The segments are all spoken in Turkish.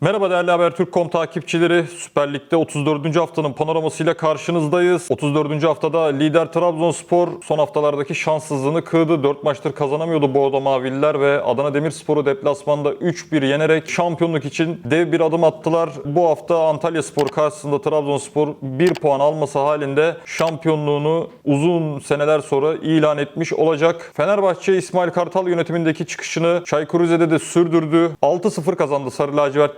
Merhaba değerli Habertürk.com takipçileri. Süper Lig'de 34. haftanın panoramasıyla karşınızdayız. 34. haftada lider Trabzonspor son haftalardaki şanssızlığını kırdı. 4 maçtır kazanamıyordu Bordo Mavililer ve Adana Demirspor'u deplasmanda 3-1 yenerek şampiyonluk için dev bir adım attılar. Bu hafta Antalya Spor karşısında Trabzonspor 1 puan alması halinde şampiyonluğunu uzun seneler sonra ilan etmiş olacak. Fenerbahçe İsmail Kartal yönetimindeki çıkışını Çaykur Rize'de de sürdürdü. 6-0 kazandı Sarı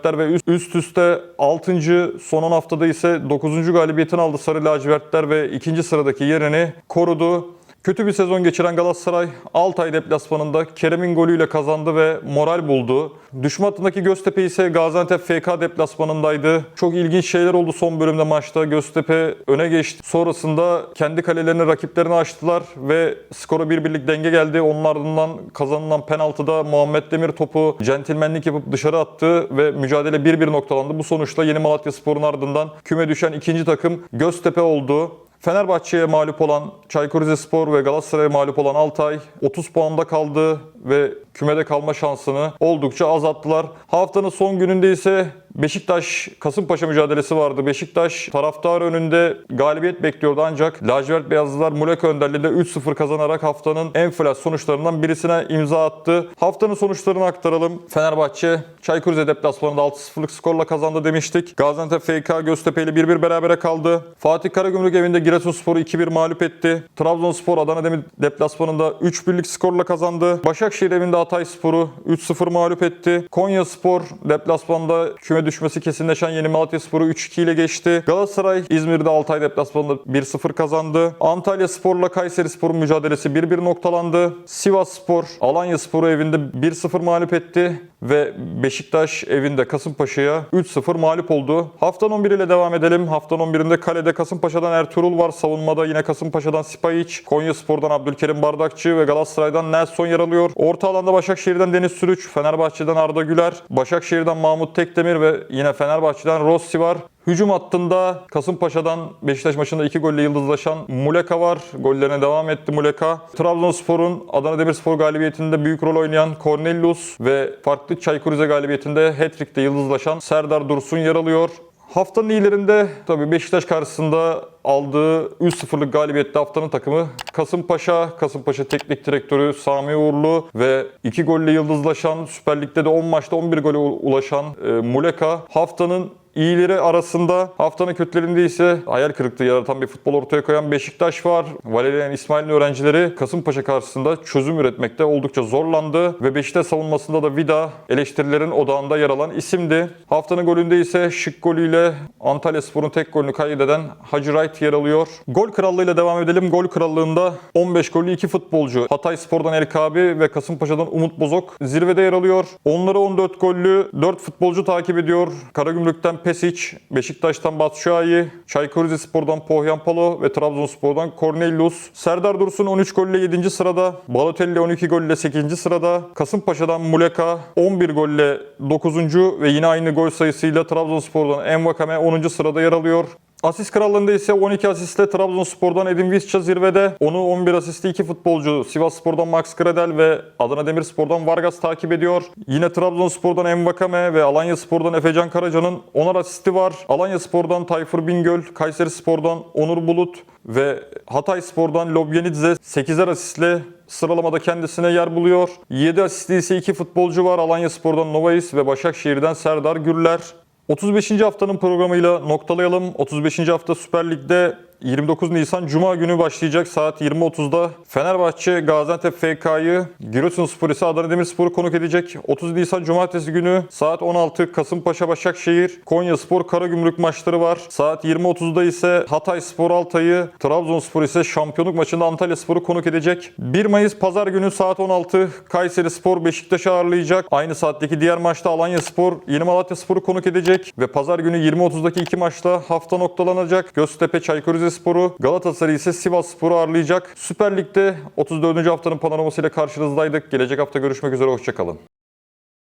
Lacivertler ve üst, üst üste 6. son 10 haftada ise 9. galibiyetini aldı Sarı Lacivertler ve ikinci sıradaki yerini korudu. Kötü bir sezon geçiren Galatasaray Altay deplasmanında Kerem'in golüyle kazandı ve moral buldu. Düşme hattındaki Göztepe ise Gaziantep FK deplasmanındaydı. Çok ilginç şeyler oldu son bölümde maçta. Göztepe öne geçti. Sonrasında kendi kalelerini rakiplerini açtılar ve skora bir birlik denge geldi. Onun ardından kazanılan penaltıda Muhammed Demir topu centilmenlik yapıp dışarı attı ve mücadele 1-1 noktalandı. Bu sonuçla Yeni Malatya Spor'un ardından küme düşen ikinci takım Göztepe oldu. Fenerbahçe'ye mağlup olan Çaykur Rizespor ve Galatasaray'a mağlup olan Altay 30 puanda kaldı ve kümede kalma şansını oldukça azalttılar. Haftanın son gününde ise Beşiktaş Kasımpaşa mücadelesi vardı. Beşiktaş taraftar önünde galibiyet bekliyordu ancak lacivert beyazlılar Muleka önderliğinde 3-0 kazanarak haftanın en flash sonuçlarından birisine imza attı. Haftanın sonuçlarını aktaralım. Fenerbahçe Çaykur deplasmanında 6-0'lık skorla kazandı demiştik. Gaziantep FK Göztepe ile 1-1 berabere kaldı. Fatih Karagümrük evinde Giresunspor'u 2-1 mağlup etti. Trabzonspor Adana Demir deplasmanında 3-1'lik skorla kazandı. Başakşehir evinde Hatayspor'u 3-0 mağlup etti. Konya Spor deplasmanda küme düşmesi kesinleşen Yeni Malatya Spor'u 3-2 ile geçti. Galatasaray İzmir'de Altay deplasmanında 1-0 kazandı. Antalya Spor'la Kayseri Spor'un mücadelesi 1-1 noktalandı. Sivas Spor Alanya Spor'u evinde 1-0 mağlup etti ve Beşiktaş evinde Kasımpaşa'ya 3-0 mağlup oldu. Haftanın 11 ile devam edelim. Haftanın 11'inde kalede Kasımpaşa'dan Ertuğrul var. Savunmada yine Kasımpaşa'dan Sipahic, Konya Spor'dan Abdülkerim Bardakçı ve Galatasaray'dan Nelson yer alıyor. Orta alanda Başakşehir'den Deniz Sürüç, Fenerbahçe'den Arda Güler, Başakşehir'den Mahmut Tekdemir ve yine Fenerbahçe'den Rossi var. Hücum hattında Kasımpaşa'dan Beşiktaş maçında iki golle yıldızlaşan Muleka var. Gollerine devam etti Muleka. Trabzonspor'un Adana Demirspor galibiyetinde büyük rol oynayan Cornelius ve farklı Çaykur Rize galibiyetinde hat-trick'te yıldızlaşan Serdar Dursun yer alıyor. Haftanın iyilerinde tabii Beşiktaş karşısında aldığı 3-0'lık galibiyette haftanın takımı Kasımpaşa. Kasımpaşa teknik direktörü Sami Uğurlu ve 2 golle yıldızlaşan Süper Lig'de de 10 maçta 11 gole ulaşan e, Muleka. Haftanın İyileri arasında haftanın kötülerinde ise hayal kırıklığı yaratan bir futbol ortaya koyan Beşiktaş var. Valerian İsmail'in öğrencileri Kasımpaşa karşısında çözüm üretmekte oldukça zorlandı ve Beşiktaş savunmasında da Vida eleştirilerin odağında yer alan isimdi. Haftanın golünde ise şık golüyle Antalya Spor'un tek golünü kaydeden Hacı Wright yer alıyor. Gol krallığıyla devam edelim. Gol krallığında 15 gollü 2 futbolcu Hatay Spor'dan El Kabi ve Kasımpaşa'dan Umut Bozok zirvede yer alıyor. Onları 14 gollü 4 futbolcu takip ediyor. Karagümrük'ten Pesic, Beşiktaş'tan Batshuayi, Çaykur Rizespor'dan Pohyan Palo ve Trabzonspor'dan Cornelius. Serdar Dursun 13 golle 7. sırada, Balotelli 12 golle 8. sırada, Kasımpaşa'dan Muleka 11 golle 9. ve yine aynı gol sayısıyla Trabzonspor'dan Envakame 10. sırada yer alıyor. Asist krallığında ise 12 asistle Trabzonspor'dan Edin Visca zirvede. Onu 11 asistli 2 futbolcu Sivasspor'dan Max Gradel ve Adana Demirspor'dan Vargas takip ediyor. Yine Trabzonspor'dan Envakame ve Alanya Spor'dan Efecan Karaca'nın 10'ar asisti var. Alanya Spor'dan Tayfur Bingöl, Kayseri Spor'dan Onur Bulut ve Hatay Spor'dan Lobyanidze 8'er asistle sıralamada kendisine yer buluyor. 7 asistli ise 2 futbolcu var. Alanya Spor'dan Novais ve Başakşehir'den Serdar Gürler. 35. haftanın programıyla noktalayalım. 35. hafta Süper Lig'de 29 Nisan Cuma günü başlayacak saat 20.30'da Fenerbahçe Gaziantep FK'yı Giresunspor ise Adana Demirspor'u konuk edecek. 30 Nisan Cumartesi günü saat 16 Kasımpaşa Başakşehir Konyaspor Karagümrük maçları var. Saat 20.30'da ise Hatay Spor Altay'ı Trabzonspor ise şampiyonluk maçında Antalya Spor'u konuk edecek. 1 Mayıs Pazar günü saat 16 Kayseri Spor Beşiktaş'ı ağırlayacak. Aynı saatteki diğer maçta Alanya Spor Yeni Malatya Spor'u konuk edecek ve Pazar günü 20.30'daki iki maçta hafta noktalanacak. Göztepe Çaykur Rizespor'u, Galatasaray ise Sivas Spor'u ağırlayacak. Süper Lig'de 34. haftanın panoramasıyla karşınızdaydık. Gelecek hafta görüşmek üzere, hoşçakalın.